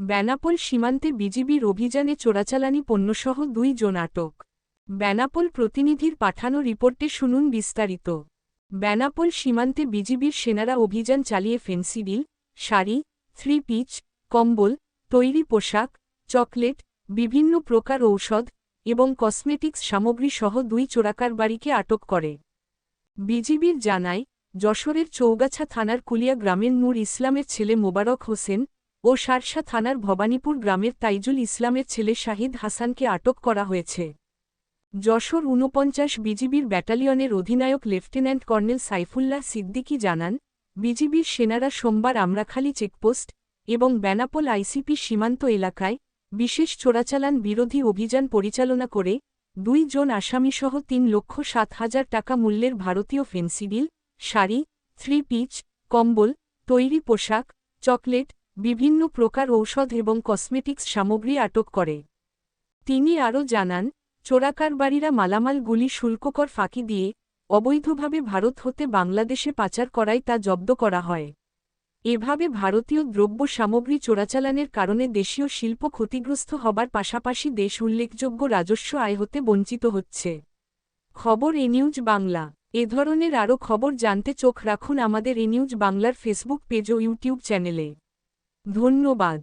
বেনাপোল সীমান্তে বিজিবির অভিযানে চোরাচালানি পণ্যসহ দুই জন আটক। বেনাপোল প্রতিনিধির পাঠানো রিপোর্টে শুনুন বিস্তারিত। বেনাপোল সীমান্তে বিজিবির সেনারা অভিযান চালিয়ে ফেন্সিডিল শাড়ি, থ্রি পিচ, কম্বল, তৈরি পোশাক, চকলেট, বিভিন্ন প্রকার ঔষধ এবং কসমেটিক্স সামগ্রী সহ দুই চোরাকার বাড়িকে আটক করে। বিজিবির জানায়, যশোরের চৌগাছা থানার কুলিয়া গ্রামের নূর ইসলামের ছেলে মোবারক হোসেন ও সারসা থানার ভবানীপুর গ্রামের তাইজুল ইসলামের ছেলে শাহিদ হাসানকে আটক করা হয়েছে। যশোর ঊনপঞ্চাশ বিজিবির ব্যাটালিয়নের অধিনায়ক লেফটেন্যান্ট কর্নেল সাইফুল্লাহ সিদ্দিকী জানান, বিজিবির সেনারা সোমবার আমরাখালী চেকপোস্ট এবং বেনাপোল আইসিপি সীমান্ত এলাকায় বিশেষ চোরাচালান বিরোধী অভিযান পরিচালনা করে দুই জন আসামিসহ তিন লক্ষ সাত হাজার টাকা মূল্যের ভারতীয় ফেন্সিডিল, শাড়ি, থ্রি পিচ, কম্বল, তৈরি পোশাক, চকলেট বিভিন্ন প্রকার ঔষধ এবং কসমেটিক্স সামগ্রী আটক করে। তিনি আরও জানান, চোরাকারবারীরা মালামালগুলি শুল্ককর ফাঁকি দিয়ে অবৈধভাবে ভারত হতে বাংলাদেশে পাচার করায় তা জব্দ করা হয়। এভাবে ভারতীয় দ্রব্য সামগ্রী চোরাচালানের কারণে দেশীয় শিল্প ক্ষতিগ্রস্ত হবার পাশাপাশি দেশ উল্লেখযোগ্য রাজস্ব আয় হতে বঞ্চিত হচ্ছে। খবর এ নিউজ বাংলা। এ ধরনের আরও খবর জানতে চোখ রাখুন আমাদের এ নিউজ বাংলার ফেসবুক পেজ ও ইউটিউব চ্যানেলে। ধন্যবাদ।